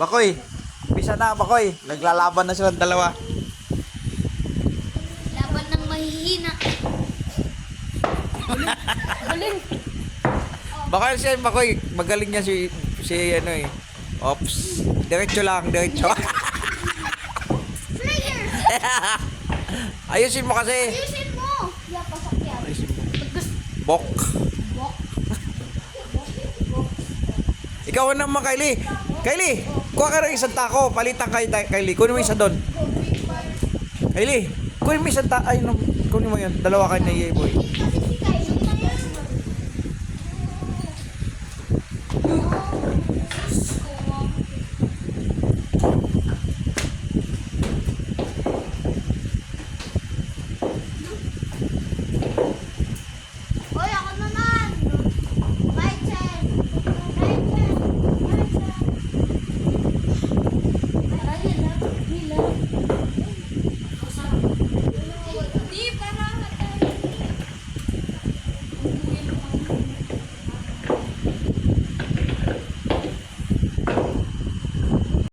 Bakoy. Bisa na, Bakoy. Naglalaban na silang dalawa. Laban ng mahihina. Galing. Bakoy siya, Bakoy. Magaling niya si, si ano eh. Ops. Diretso lang, diretso. Ayusin mo kasi. Ayusin mo! Yeah, pasok yan. Ayusin mo. Bok. Bok. Ikaw naman, Kylie. Kylie, Kuha ka ng isang tako, palitan kay, kay Lee. Kunin mo isa doon. Kay Lee, kunin mo isang tako. Ay, no, kunin mo yan. Dalawa kayo na yay boy.